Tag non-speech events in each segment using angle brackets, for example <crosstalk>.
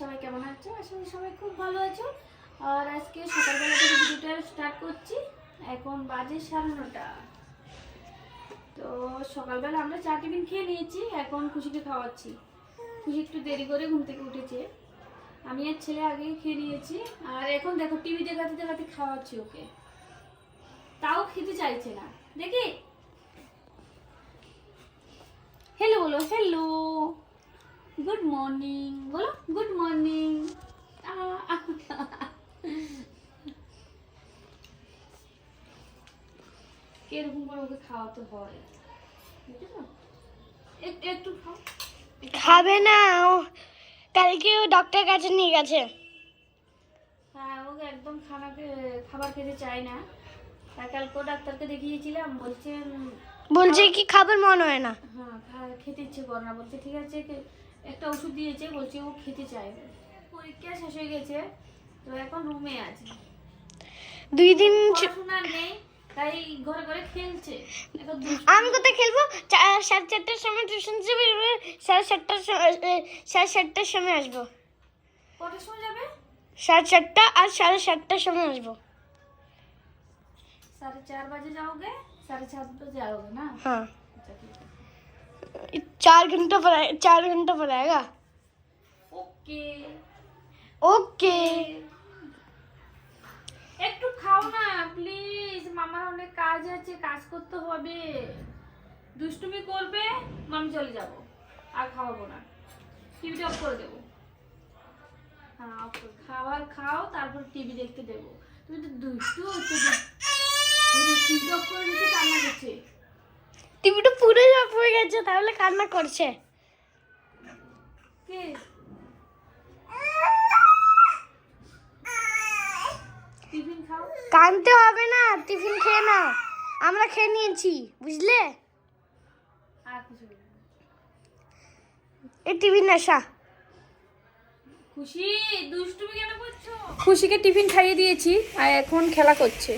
সবাই কেমন আছো? আশা করি সবাই খুব ভালো আছো। আর আজকে সকালবেলা থেকে ভিডিওটা স্টার্ট করছি। এখন বাজে সাড়ে নটা। তো সকালবেলা আমরা চা টিফিন খেয়ে নিয়েছি, এখন খুশিকে খাওয়াচ্ছি। খুশি একটু দেরি করে ঘুম থেকে উঠেছে। আমি আর ছেলে আগেই খেয়ে নিয়েছি। আর এখন দেখো, টিভি দেখাতে দেখাতে খাওয়াচ্ছি ওকে। তাও খেতে চাইছে না। দেখি। হ্যালো বলো হ্যালো গুড মর্নিং বলো গুড মর্নিং কীরকম করে ওকে খাওয়াতে হয় বুঝেছ? একটু একটু খাও খাবে না ও কালকে ও ডক্টর কাছে নিয়ে গেছে হ্যাঁ ওকে একদম খানাকে খাবার খেতে চায় না আর কালকেও ডাক্তারকে দেখিয়েছিলাম বলছে বলছে কি খাবার মন হয় না হ্যাঁ খেতে ইচ্ছে করে না বলছে ঠিক আছে কে- একটা ওষুধ দিয়েছে বলছে ও খেতে চায় পরীক্ষা শেষ হয়ে গেছে তো এখন রুমে আছে। দুই দিন নেই তাই ঘরে ঘরে খেলছে। আমি কোথায় খেলব? সাড়ে চারটার সময় টিউশন যাবে সাড়ে সাতটার সময় সাড়ে সাতটার সময় আসব। কটার সময় যাবে? সাড়ে চারটা আর সাড়ে সাতটার সময় আসব। সাড়ে চার বাজে যাওগে সাড়ে সাত বাজে যাওগে না? আছে। चार घंटा पर चार घंटा पर आएगा ওকে ओके একটু খাও না প্লিজ মামার অনেক কাজ আছে কাজ করতে হবে দুষ্টুমি করবে আমি চলে যাব আর খাওয়াবো না টিভিটা অফ করে দেবো হ্যাঁ অফ করে খাবার খাও তারপর টিভি দেখতে দেবো তুমি তো দুষ্টু হচ্ছে টিভি অফ করে দিচ্ছে কান্না করছে টিভিটা পুরো অফ হয়ে গেছে তাহলে কান্না করছে। কে? কানতে হবে না টিফিন খেয়ে নাও। আমরা খেয়ে নিয়েছি বুঝলে? এই টিভি নেশা। খুশি? দুষ্টুমি কেন করছ? খুশিকে টিফিন খাইয়ে দিয়েছি আর এখন খেলা করছে।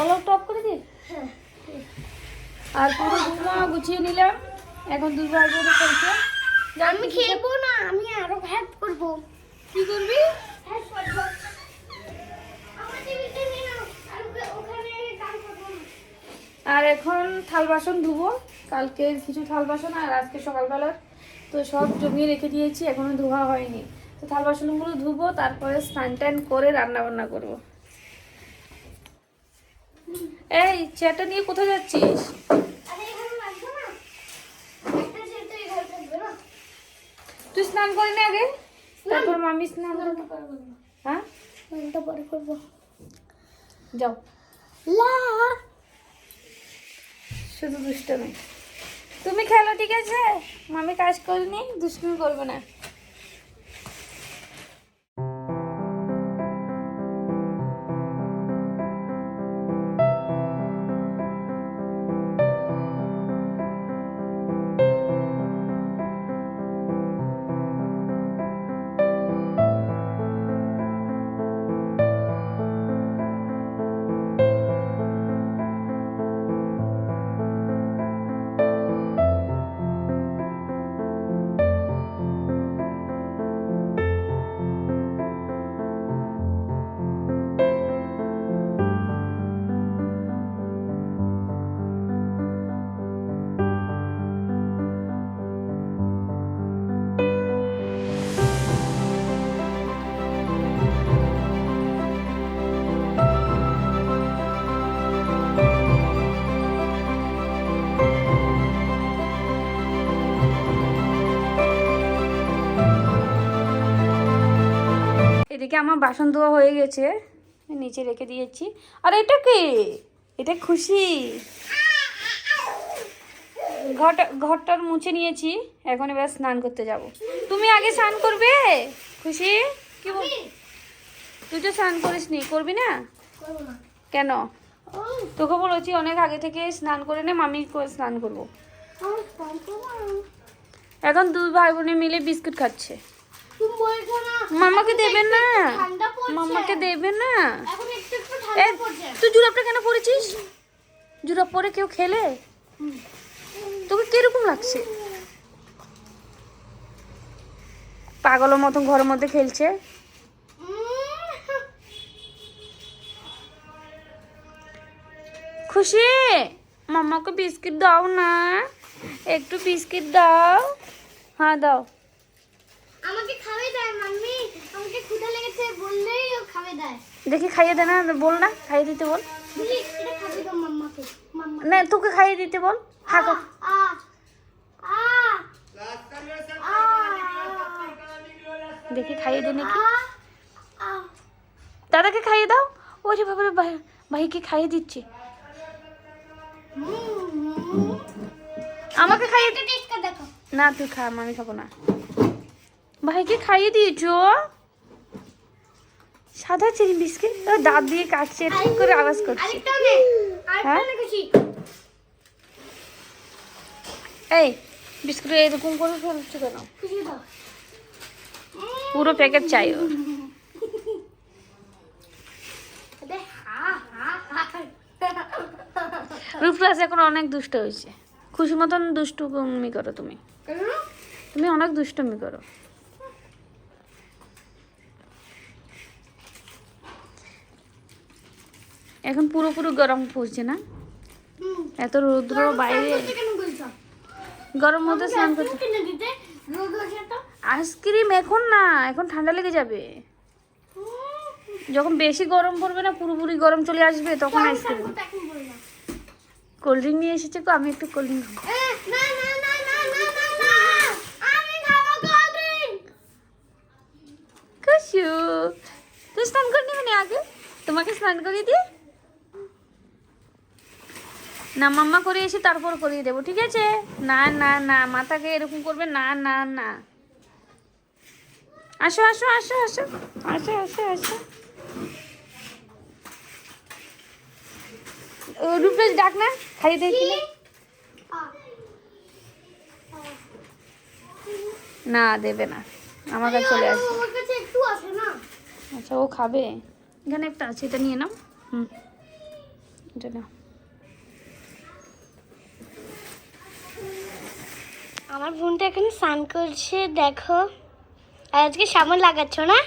অলক টপ করে দিই আর পুরো দুর্গা গুছিয়ে নিলাম। এখন দুর্গা করে করছে আমি খেলব না আমি আরও হেল্প করব। কি করবি? হেল্প করব। আর এখন থাল বাসন ধুবো। কালকে কিছু থাল বাসন আর আজকে সকালবেলার। তো সব জমিয়ে রেখে দিয়েছি এখনও ধোয়া হয়নি। তো থাল বাসনগুলো ধুবো তারপরে স্নান টান করে রান্না বান্না করব এই চেয়ারটা নিয়ে কোথায় যাচ্ছিস আরে এখানে লাগবে না একটা চেয়ার তো এখানে থাকবে না তুই স্নান করি না আগে তারপর মামি স্নান হ্যাঁ? পরে করব। যাও। লা! শুধু দুষ্টমি। তুমি খেলো ঠিক আছে? মামি কাজ করিনি দুষ্টুমি করবে না। এদিকে আমার বাসন ধোয়া হয়ে গেছে। নিচে রেখে দিয়েছি। আর এটা কি? এটা খুশি। ঘরটা ঘরটার মুছে নিয়েছি। এখন এবার স্নান করতে যাব। তুমি আগে স্নান করবে? খুশি? কি বল তুই তো স্নান করিস নি? করবি না। কেন? তোকে বলেছি অনেক আগে থেকে স্নান করে নে মামি করে স্নান করব। এখন দুই ভাই বোনে মিলে বিস্কুট খাচ্ছে। মামাকে দেবে না। মামাকে দেবে না। তুই জুরাবটা কেন পরেছিস? জুরাব পরে কেউ খেলে? তোকে কীরকম লাগছে? পাগলের মতন ঘরের মধ্যে খেলছে? খুশি? মামাকে বিস্কিট দাও না। একটু বিস্কিট দাও। হ্যাঁ দাও। আমাকে খাবে দেয় মাম্মি। আমাকে ক্ষুধা লেগেছে বললেই ও খাবে দেয়। দেখি খাইয়ে দে না বল না খাইয়ে দিতে বল। এটা খাবে দাও মাম্মাকে। মাম্মা। না তোকে খাইয়ে দিতে বল। আ আ আ। দেখি খাইয়ে দে নাকি। দাদাকে খাইয়ে দাও। ওরে ভাই ভাইকে খাইয়ে দিচ্ছে। আমাকে খাইয়ে না তুই খা আমি খাব না। ভাইকে খাইয়ে দিয়েছ? সাদা চিনি বিস্কিট? দাঁত দিয়ে কাটছে ঠিক করে আওয়াজ করছে। হ্যাঁ? এই বিস্কুট এরকম করে ফেলছো কেন? পুরো প্যাকেট চাই ও রূপরাজ এখন অনেক দুষ্ট হয়েছে। খুশি মতন দুষ্টুমি করো তুমি। তুমি অনেক দুষ্টুমি করো। এখন পুরোপুরি গরম পড়ছে না? এত রৌদ্র বাইরে। গরম মধ্যে স্নান তো। আইসক্রিম এখন না এখন ঠান্ডা লেগে যাবে। যখন বেশি গরম পড়বে না পুরোপুরি গরম চলে আসবে তখন আইসক্রিম। কোল্ড ড্রিঙ্ক নিয়ে এসেছে তো আমি একটু কোল্ড ড্রিঙ্ক তুই স্নান করে নিবি আগে? তোমাকে স্নান করিয়ে দিই না মাম্মা করে এসে তারপর করিয়ে দেবো ঠিক আছে? না না না মাথাকে এরকম করবে না না না। আসো আসো আসো আসো আসো আসো আসো। রূপরাজ ডাক না খাইয়ে দেয় না দেবে না আমার কাছে চলে আসবে। আচ্ছা ও খাবে। এখানে একটা আছে এটা নিয়ে নাও। হুম। এটা নাও। আমার বোনটা এখানে স্নান করছে দেখো। আর আজকে সাবান লাগাচ্ছ না?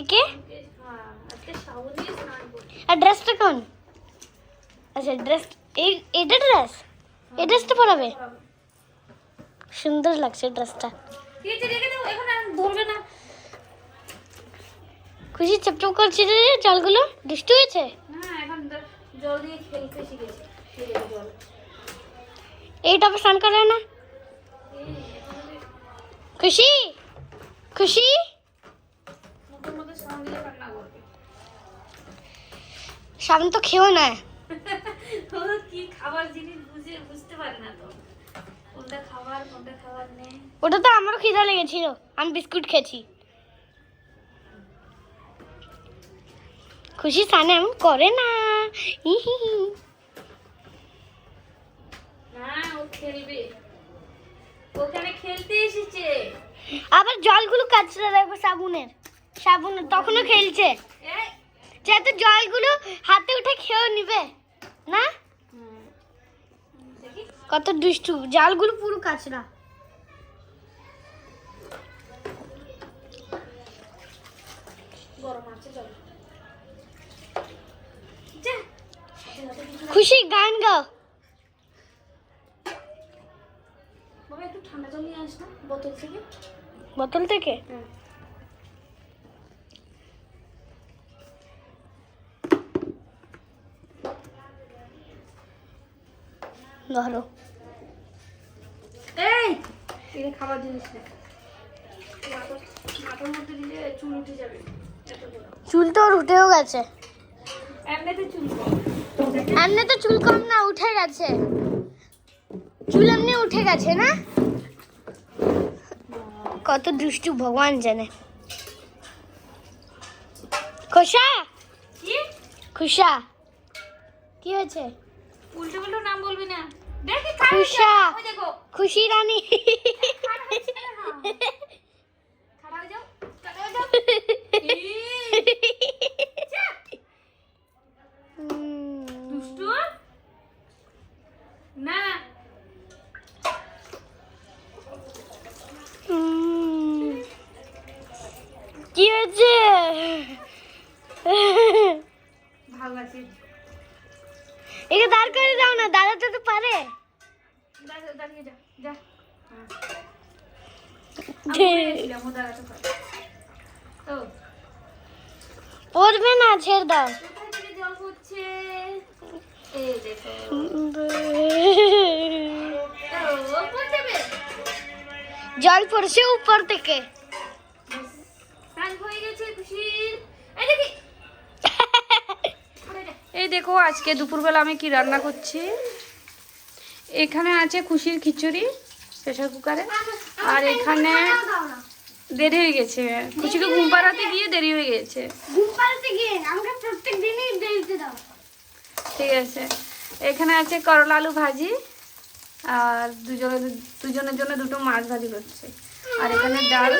একে? আর ড্রেসটা কোন? আচ্ছা ড্রেস এই এটা ড্রেস এই ড্রেসটা পরাবে? সুন্দর লাগছে ড্রেসটা খুশি চপচপ করছে রে জলগুলো? দুষ্টু হয়েছে? না এখন তো জল দিয়ে খেলতে শিখেছে খেলে জল। এই টপে স্নান করে না? খুশি? খুশি? সাবান তো খেও না। খাবার ওটা তো আমারও খিদা লেগেছিল। আমি বিস্কুট খেয়েছি। খুশি সানে এমন করে না। না, ও খেলবে। ওখানে খেলতে এসেছে। আবার জলগুলো কাচড়ে রাখব সাবুনের। সাবুনের তখনও খেলছে। যেহেতু জলগুলো হাতে উঠে খেয়েও নিবে। না? কত দুষ্টু। জালগুলো পুরো যা। খুশি গান গাও। বাবা একটু ঠান্ডা জল নিয়ে আস বোতল থেকে। বোতল থেকে? হ্যাঁ। ধরো। এই এটা খাবার জিনিস না। মাথার মাথার মধ্যে দিলে চুল উঠে যাবে। চুল তো ওর উঠেও গেছে। এমনিতে চুল কম। এমনি তো চুল কম না উঠে গেছে। এমনি উঠে গেছে না? কত দুষ্টু ভগবান জানে। কি? খুশা কি হয়েছে? উল্টো নাম বলবি না। দেখি খুশা। খুশি রানী। না। পড়বে না ছেড়ে দাও। জল পড়ছে? এই দেখো। ও পড়ছে বে জল পড়ছে উপর থেকে। স্নান হয়ে গেছে খুশির এই দেখি। <laughs> এই আজকে দুপুরবেলা আমি কি রান্না করছি? এখানে আছে খুশির খিচুড়ি প্রেশার কুকারে। আর এখানে দেরি হয়ে গেছে। খুশিকে ঘুম পাড়াতে গিয়ে দেরি হয়ে গেছে। ঘুম পাড়াতে গিয়ে আমাকে প্রত্যেক দিনই দেরিতে দাও। ঠিক আছে। এখানে আছে করলা আলু ভাজি আর দুজনের দুজনের জন্য দুটো মাছ ভাজি করছে। আর এখানে ডাল।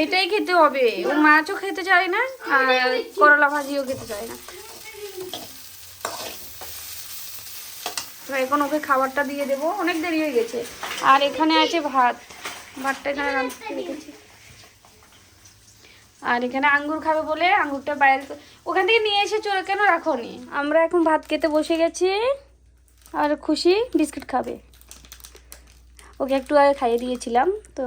এইটাই খেতে হবে। ও মাছও খেতে চায় না আর করলা ভাজিও খেতে চায় না। তো এখন ওকে খাবারটা দিয়ে দেবো। অনেক দেরি হয়ে গেছে। আর এখানে আছে ভাত। ভাতটা এখানে রেখেছি। আর এখানে আঙ্গুর খাবে বলে আঙ্গুরটা বাইরে ওখান থেকে নিয়ে এসে চলে কেন রাখোনি? আমরা এখন ভাত খেতে বসে গেছি আর খুশি বিস্কিট খাবে। ওকে একটু আগে খাইয়ে দিয়েছিলাম, তো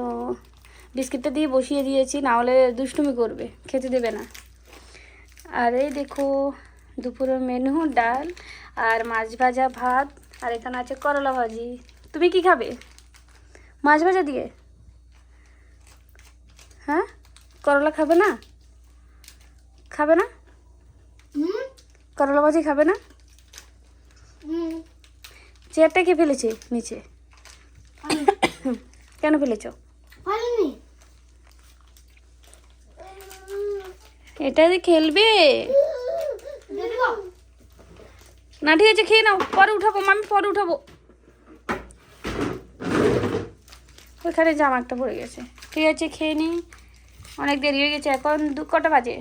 বিস্কিটটা দিয়ে বসিয়ে দিয়েছি, না হলে দুষ্টুমি করবে, খেতে দেবে না। আর এই দেখো, দুপুরের মেনু ডাল আর মাছ ভাজা ভাত, আর এখানে আছে করলা ভাজি। তুমি কি খাবে? মাছ ভাজা দিয়ে? হ্যাঁ? করলা খাবে না? খাবে না? হুম? করলা ভাজি খাবে না? চেয়ারটা কে ফেলেছে? নিচে। কেন ফেলেছ? এটা যে খেলবে? না ঠিক আছে খেয়ে নাও। পরে উঠাবো মামি পরে উঠাবো। ওইখানে জামা একটা পড়ে গেছে। ঠিক আছে খেয়ে নিই অনেক দেরি হয়ে গেছে এখন দু কটা বাজে?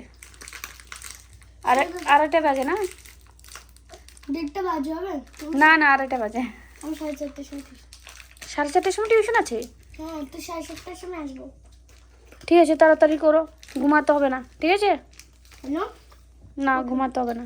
আর আড়াইটা বাজে না? দেড়টা বাজে হবে? না না আড়াইটা বাজে। আমি সাড়ে চারটের সময় সাড়ে চারটের সময় টিউশন আছে? হ্যাঁ তো সাড়ে সাতটার সময় আসব। ঠিক আছে তাড়াতাড়ি করো ঘুমাতে হবে না। ঠিক আছে? না ঘুমাতে হবে না।